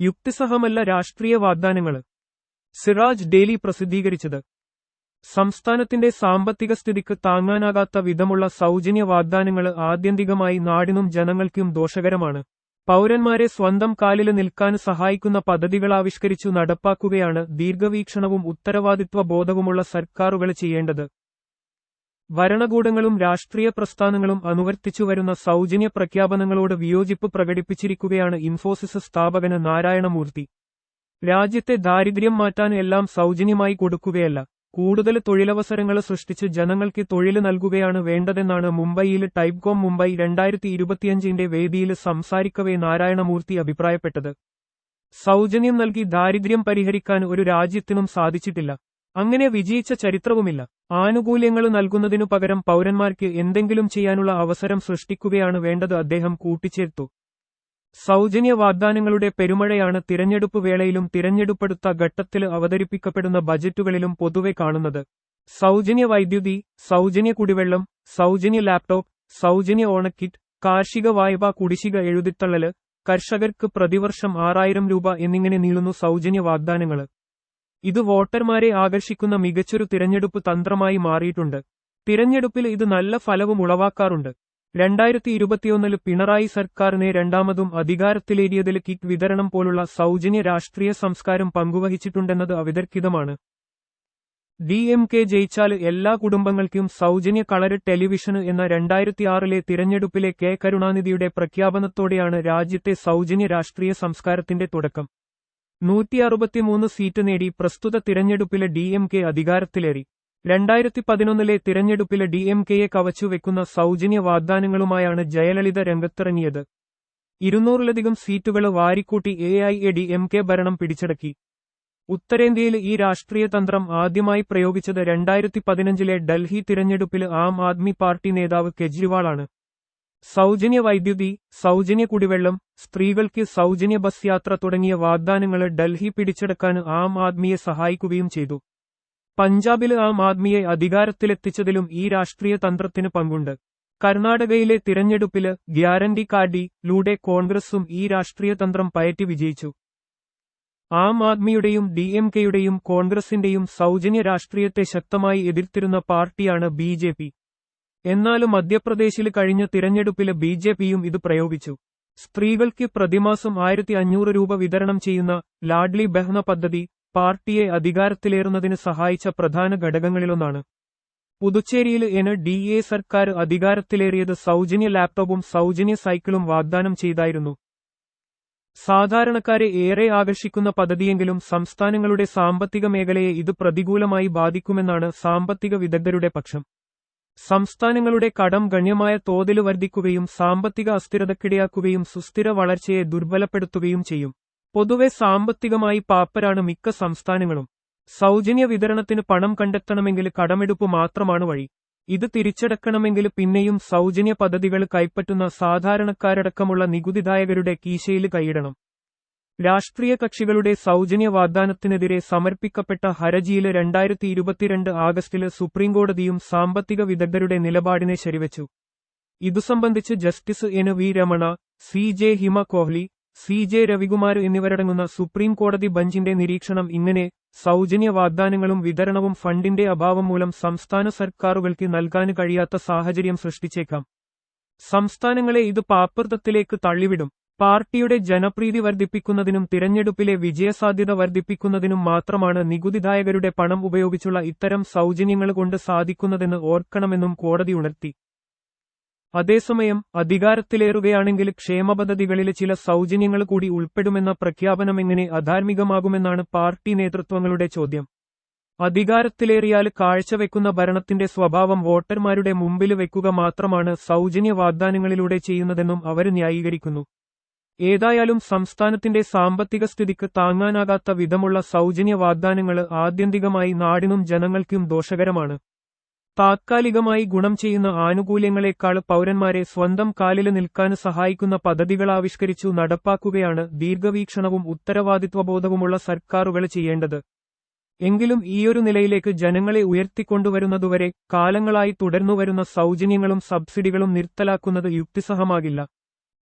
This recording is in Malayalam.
യുക്തിസഹമല്ല രാഷ്ട്രീയ വാഗ്ദാനങ്ങൾ സിറാജ് ഡെയിലി പ്രസിദ്ധീകരിച്ചത്. സംസ്ഥാനത്തിന്റെ സാമ്പത്തിക സ്ഥിതിക്ക് താങ്ങാനാകാത്ത വിധമുള്ള സൗജന്യ വാഗ്ദാനങ്ങൾ ആത്യന്തികമായി നാടിനും ജനങ്ങൾക്കും ദോഷകരമാണ്. പൗരന്മാരെ സ്വന്തം കാലിൽ നിൽക്കാൻ സഹായിക്കുന്ന പദ്ധതികൾ ആവിഷ്കരിച്ചു നടപ്പാക്കുകയാണ് ദീർഘവീക്ഷണവും ഉത്തരവാദിത്വ ബോധവുമുള്ള സർക്കാരുകൾ ചെയ്യേണ്ടത്. ഭരണകൂടങ്ങളും രാഷ്ട്രീയ പ്രസ്ഥാനങ്ങളും അനുവർത്തിച്ചുവരുന്ന സൗജന്യ പ്രഖ്യാപനങ്ങളോട് വിയോജിപ്പ് പ്രകടിപ്പിച്ചിരിക്കുകയാണ് ഇൻഫോസിസ് സ്ഥാപകന് നാരായണമൂർത്തി. രാജ്യത്തെ ദാരിദ്ര്യം മാറ്റാൻ എല്ലാം സൗജന്യമായി കൊടുക്കുകയല്ല. കൂടുതൽ തൊഴിലവസരങ്ങൾ സൃഷ്ടിച്ച് ജനങ്ങൾക്ക് തൊഴിൽ നൽകുകയാണ് വേണ്ടതെന്നാണ് മുംബൈയിൽ ടൈപ്കോം മുംബൈ രണ്ടായിരത്തി ഇരുപത്തിയഞ്ചിന്റെ വേദിയിൽ സംസാരിക്കവേ നാരായണമൂർത്തി അഭിപ്രായപ്പെട്ടത്. സൗജന്യം നൽകി ദാരിദ്ര്യം പരിഹരിക്കാൻ ഒരു രാജ്യത്തിനും സാധിച്ചിട്ടില്ല. അങ്ങനെ വിജയിച്ച ചരിത്രവുമില്ല. ആനുകൂല്യങ്ങൾ നൽകുന്നതിനു പകരം പൗരന്മാർക്ക് എന്തെങ്കിലും ചെയ്യാനുള്ള അവസരം സൃഷ്ടിക്കുകയാണ് വേണ്ടത് അദ്ദേഹം കൂട്ടിച്ചേർത്തു. സൗജന്യ വാഗ്ദാനങ്ങളുടെ പെരുമഴയാണ് തിരഞ്ഞെടുപ്പ് വേളയിലും തിരഞ്ഞെടുപ്പെടുത്ത ഘട്ടത്തിൽ അവതരിപ്പിക്കപ്പെടുന്ന ബജറ്റുകളിലും പൊതുവെ കാണുന്നത്. സൗജന്യ വൈദ്യുതി സൗജന്യ കുടിവെള്ളം സൗജന്യ ലാപ്ടോപ്പ് സൗജന്യ ഓണക്കിറ്റ് കാർഷിക വായ്പ കുടിശ്ശിക എഴുതിത്തള്ളൽ കർഷകർക്ക് പ്രതിവർഷം ആറായിരം രൂപ എന്നിങ്ങനെ നീളുന്നു സൗജന്യ വാഗ്ദാനങ്ങൾ ഇത് വോട്ടർമാരെ ആകർഷിക്കുന്ന മികച്ചൊരു തിരഞ്ഞെടുപ്പ് തന്ത്രമായി മാറിയിട്ടുണ്ട്. തിരഞ്ഞെടുപ്പിൽ ഇത് നല്ല ഫലവും ഉളവാക്കാറുണ്ട്. രണ്ടായിരത്തി ഇരുപത്തിയൊന്നിൽ പിണറായി സർക്കാരിനെ രണ്ടാമതും അധികാരത്തിലേറിയതിൽ കിറ്റ് വിതരണം പോലുള്ള സൗജന്യ രാഷ്ട്രീയ സംസ്കാരം പങ്കുവഹിച്ചിട്ടുണ്ടെന്നത് അവിതർക്കിതമാണ്. ഡി എം കെ ജയിച്ചാൽ എല്ലാ കുടുംബങ്ങൾക്കും സൗജന്യ കളർ ടെലിവിഷന് എന്ന രണ്ടായിരത്തിയാറിലെ തിരഞ്ഞെടുപ്പിലെ കെ കരുണാനിധിയുടെ പ്രഖ്യാപനത്തോടെയാണ് രാജ്യത്തെ സൗജന്യ രാഷ്ട്രീയ സംസ്കാരത്തിന്റെ തുടക്കം. നൂറ്റി അറുപത്തിമൂന്ന് സീറ്റ് നേടി പ്രസ്തുത തിരഞ്ഞെടുപ്പിലെ ഡി എം കെ അധികാരത്തിലേറി. രണ്ടായിരത്തി പതിനൊന്നിലെ തിരഞ്ഞെടുപ്പിലെ ഡി എം കെയെ കവച്ചുവെക്കുന്ന സൗജന്യ വാഗ്ദാനങ്ങളുമായാണ് ജയലളിത രംഗത്തിറങ്ങിയത്. ഇരുന്നൂറിലധികം സീറ്റുകൾ വാരിക്കൂട്ടി A I A D M K ഭരണം പിടിച്ചടക്കി. ഉത്തരേന്ത്യയിൽ ഈ രാഷ്ട്രീയ തന്ത്രം ആദ്യമായി പ്രയോഗിച്ചത് രണ്ടായിരത്തി പതിനഞ്ചിലെ ഡൽഹി തിരഞ്ഞെടുപ്പിൽ ആം ആദ്മി പാർട്ടി നേതാവ് കെജ്രിവാളാണ്. സൗജന്യ വൈദ്യുതി സൗജന്യ കുടിവെള്ളം സ്ത്രീകൾക്ക് സൗജന്യ ബസ് യാത്ര തുടങ്ങിയ വാഗ്ദാനങ്ങൾ ഡൽഹി പിടിച്ചെടുക്കാൻ ആം ആദ്മിയെ സഹായിക്കുകയും ചെയ്തു. പഞ്ചാബിൽ ആം ആദ്മിയെ അധികാരത്തിലെത്തിച്ചതിലും ഈ രാഷ്ട്രീയ തന്ത്രത്തിന് പങ്കുണ്ട്. കർണാടകയിലെ തിരഞ്ഞെടുപ്പിൽ ഗ്യാരണ്ടി കാർഡിലൂടെ കോൺഗ്രസും ഈ രാഷ്ട്രീയ തന്ത്രം പയറ്റി വിജയിച്ചു. ആം ആദ്മിയുടെയും ഡി എം കെയുടെയും കോൺഗ്രസിന്റെയും സൗജന്യ രാഷ്ട്രീയത്തെ ശക്തമായി എതിർത്തിരുന്ന പാർട്ടിയാണ് ബി എന്നാലും മധ്യപ്രദേശിൽ കഴിഞ്ഞ തിരഞ്ഞെടുപ്പിലെ ബി ജെ പിയും ഇത് പ്രയോഗിച്ചു. സ്ത്രീകൾക്ക് പ്രതിമാസം ആയിരത്തി അഞ്ഞൂറ് രൂപ വിതരണം ചെയ്യുന്ന ലാഡ്ലി ബെഹ്ന പദ്ധതി പാർട്ടിയെ അധികാരത്തിലേറുന്നതിന് സഹായിച്ച പ്രധാന ഘടകങ്ങളിലൊന്നാണ്. പുതുച്ചേരിയിൽ എന് ഡി എ സർക്കാർ അധികാരത്തിലേറിയത് സൗജന്യ ലാപ്ടോപ്പും സൗജന്യ സൈക്കിളും വാഗ്ദാനം ചെയ്തായിരുന്നു. സാധാരണക്കാരെ ഏറെ ആകർഷിക്കുന്ന പദ്ധതിയെങ്കിലും സംസ്ഥാനങ്ങളുടെ സാമ്പത്തിക മേഖലയെ ഇത് പ്രതികൂലമായി ബാധിക്കുമെന്നാണ് സാമ്പത്തിക വിദഗ്ധരുടെ പക്ഷം. സംസ്ഥാനങ്ങളുടെ കടം ഗണ്യമായ തോതിൽ വർദ്ധിക്കുകയും സാമ്പത്തിക അസ്ഥിരതക്കിടയാക്കുകയും സുസ്ഥിര വളർച്ചയെ ദുർബലപ്പെടുത്തുകയും ചെയ്യും. പൊതുവെ സാമ്പത്തികമായി പാപ്പരാണ് മിക്ക സംസ്ഥാനങ്ങളും. സൗജന്യ വിതരണത്തിന് പണം കണ്ടെത്തണമെങ്കിൽ കടമെടുപ്പ് മാത്രമാണ് വഴി. ഇത് തിരിച്ചടക്കണമെങ്കിൽ പിന്നെയും സൗജന്യ പദ്ധതികൾ കൈപ്പറ്റുന്ന സാധാരണക്കാരടക്കമുള്ള നികുതിദായകരുടെ കീശയിൽ കൈയിടണം. രാഷ്ട്രീയ കക്ഷികളുടെ സൗജന്യ വാഗ്ദാനത്തിനെതിരെ സമർപ്പിക്കപ്പെട്ട ഹരജിയിൽ രണ്ടായിരത്തി ഇരുപത്തിരണ്ട് ആഗസ്റ്റിൽ സുപ്രീംകോടതിയും സാമ്പത്തിക വിദഗ്ധരുടെ നിലപാടിനെ ശരിവച്ചു. ഇതു സംബന്ധിച്ച് justice N V Ramana C J Hima Kohli C J Ravikumar എന്നിവരടങ്ങുന്ന സുപ്രീം കോടതി ബഞ്ചിന്റെ നിരീക്ഷണം ഇങ്ങനെ സൗജന്യ വാഗ്ദാനങ്ങളും വിതരണവും ഫണ്ടിന്റെ അഭാവം മൂലം സംസ്ഥാന സർക്കാരുകൾക്ക് നൽകാൻ കഴിയാത്ത സാഹചര്യം സൃഷ്ടിച്ചേക്കാം. സംസ്ഥാനങ്ങളെ ഇത് പാപ്പൃതത്തിലേക്ക് തള്ളിവിടും. പാർട്ടിയുടെ ജനപ്രീതി വർദ്ധിപ്പിക്കുന്നതിനും തിരഞ്ഞെടുപ്പിലെ വിജയസാധ്യത വർദ്ധിപ്പിക്കുന്നതിനും മാത്രമാണ് നികുതിദായകരുടെ പണം ഉപയോഗിച്ചുള്ള ഇത്തരം സൗജന്യങ്ങൾ കൊണ്ട് സാധിക്കുന്നതെന്ന് ഓർക്കണമെന്നും കോടതി ഉണർത്തി. അതേസമയം അധികാരത്തിലേറുകയാണെങ്കിൽ ക്ഷേമപദ്ധതികളിലെ ചില സൗജന്യങ്ങൾ കൂടി ഉൾപ്പെടുമെന്ന പ്രഖ്യാപനം എങ്ങനെ അധാർമികമാകുമെന്നാണ് പാർട്ടി നേതൃത്വങ്ങളുടെ ചോദ്യം. അധികാരത്തിലേറിയാൽ കാഴ്ചവെക്കുന്ന ഭരണത്തിന്റെ സ്വഭാവം വോട്ടർമാരുടെ മുമ്പിൽ വെക്കുക മാത്രമാണ് സൗജന്യ വാഗ്ദാനങ്ങളിലൂടെ ചെയ്യുന്നതെന്നും അവർ ന്യായീകരിക്കുന്നു. ഏതായാലും സംസ്ഥാനത്തിന്റെ സാമ്പത്തിക സ്ഥിതിക്ക് താങ്ങാനാകാത്ത വിധമുള്ള സൗജന്യ വാഗ്ദാനങ്ങൾ ആത്യന്തികമായി നാടിനും ജനങ്ങൾക്കും ദോഷകരമാണ്. താത്കാലികമായി ഗുണം ചെയ്യുന്ന ആനുകൂല്യങ്ങളെക്കാൾ പൗരന്മാരെ സ്വന്തം കാലിൽ നിൽക്കാൻ സഹായിക്കുന്ന പദ്ധതികൾ ആവിഷ്കരിച്ചു നടപ്പാക്കുകയാണ് ദീർഘവീക്ഷണവും ഉത്തരവാദിത്വബോധവുമുള്ള സർക്കാരുകൾ ചെയ്യേണ്ടത്. എങ്കിലും ഈയൊരു നിലയിലേക്ക് ജനങ്ങളെ ഉയർത്തിക്കൊണ്ടുവരുന്നതുവരെ കാലങ്ങളായി തുടർന്നുവരുന്ന സൗജന്യങ്ങളും സബ്സിഡികളും നിർത്തലാക്കുന്നത് യുക്തിസഹമാകില്ല.